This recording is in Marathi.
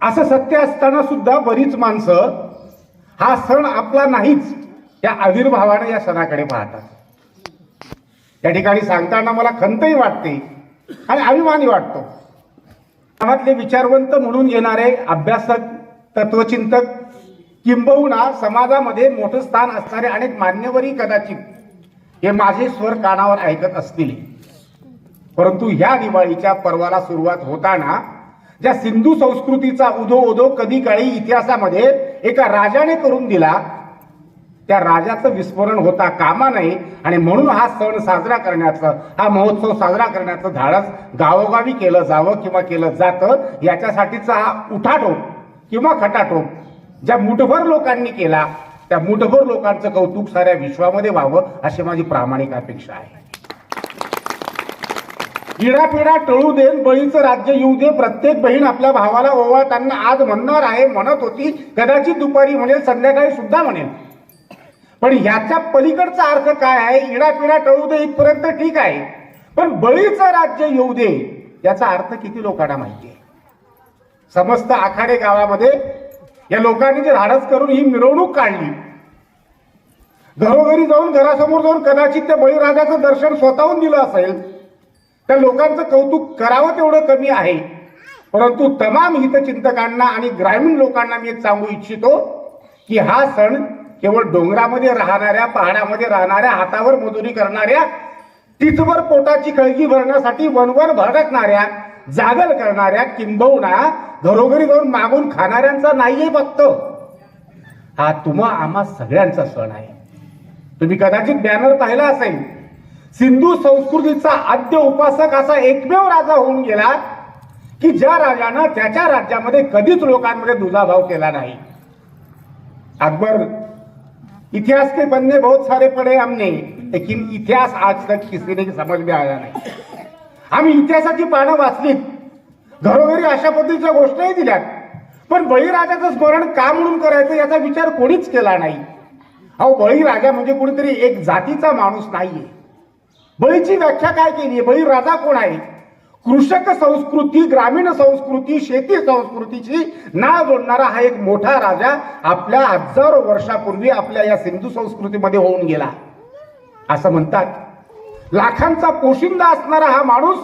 असं सत्य असताना सुद्धा बरीच माणसं हा सण आपला नाहीच या आविर्भावाने या सणाकडे पाहतात. त्या ठिकाणी सांगताना मला खंतही वाटते आणि अभिमानही वाटतो. गावातले विचारवंत म्हणून येणारे अभ्यासक तत्वचिंतक किंबहुना समाजामध्ये मोठं स्थान असणारे अनेक मान्यवरही कदाचित हे माझे स्वर कानावर ऐकत असतील. परंतु ह्या दिवाळीच्या पर्वाला सुरुवात होताना ज्या सिंधू संस्कृतीचा उदो उदो कधी काळी इतिहासामध्ये एका राजाने करून दिला त्या राजाचं विस्मरण होता कामा नये आणि म्हणून हा सण साजरा करण्याचं हा महोत्सव साजरा करण्याचं धाडस गावोगावी केलं जावं किंवा केलं जातं याच्यासाठीचा हा उठाटोप किंवा खटाटोप ज्या मुठभर लोकांनी केला त्या मुठभर लोकांचं कौतुक साऱ्या विश्वामध्ये व्हावं अशी माझी प्रामाणिक अपेक्षा आहे. इडापिडा टळू दे बळीचं राज्य येऊ दे प्रत्येक बहीण आपल्या भावाला ओवाळताना आज म्हणणार आहे म्हणत होती कदाचित दुपारी म्हणेल संध्याकाळी सुद्धा म्हणेल. पण ह्याच्या पलीकडचा अर्थ काय आहे? इडापिडा टळू दे इथपर्यंत ठीक आहे. पण बळीचं राज्य येऊ दे याचा अर्थ किती लोकांना माहिती आहे? समस्त आखाडे गावामध्ये या लोकांनी जे धाडस करून ही मिरवणूक काढली. घरोघरी जाऊन घरासमोर जाऊन कदाचित त्या बळीराजाचं दर्शन स्वतःहून दिलं असेल त्या लोकांचं कौतुक करावं तेवढं कमी आहे. परंतु तमाम हितचिंतकांना आणि ग्रामीण लोकांना मी एक सांगू इच्छितो की हा सण केवळ डोंगरामध्ये राहणाऱ्या पहाडामध्ये राहणाऱ्या हातावर मजुरी करणाऱ्या तिथवर पोटाची खळगी भरण्यासाठी वनवन भडकणाऱ्या जागल करणाऱ्या किंबहुना घरोघरी जाऊन मागून खाणाऱ्यांचा नाहीये फक्त. हा तुम्हा आम्हा सगळ्यांचा सण आहे. तुम्ही कदाचित बॅनर पाहिला असेल. सिंधू संस्कृतीचा आद्य उपासक असा एकमेव राजा होऊन गेला की ज्या राजानं त्याच्या राज्यामध्ये कधीच लोकांमध्ये दुजाभाव केला नाही. अकबर इतिहास के पन्ने बहुत सारे पडे हमने लेकिन इतिहास आज तक किसी ने समज में आया नाही। आम्ही इतिहासाची पानं वाचलीत. घरोघरी अशा पद्धतीच्या गोष्टीही दिल्यात. पण बळीराजाचं स्मरण का म्हणून करायचं याचा विचार कोणीच केला नाही. अहो बळीराजा म्हणजे कुणीतरी एक जातीचा माणूस नाहीये. बळीची व्याख्या काय केली? आहे बळीराजा कोण आहे कृषक संस्कृती ग्रामीण संस्कृती शेती संस्कृतीची नाळ जोडणारा हा एक मोठा राजा आपल्या हजारो वर्षापूर्वी आपल्या या सिंधू संस्कृतीमध्ये होऊन गेला. असं म्हणतात. लाखांचा पोशिंदा असणारा हा माणूस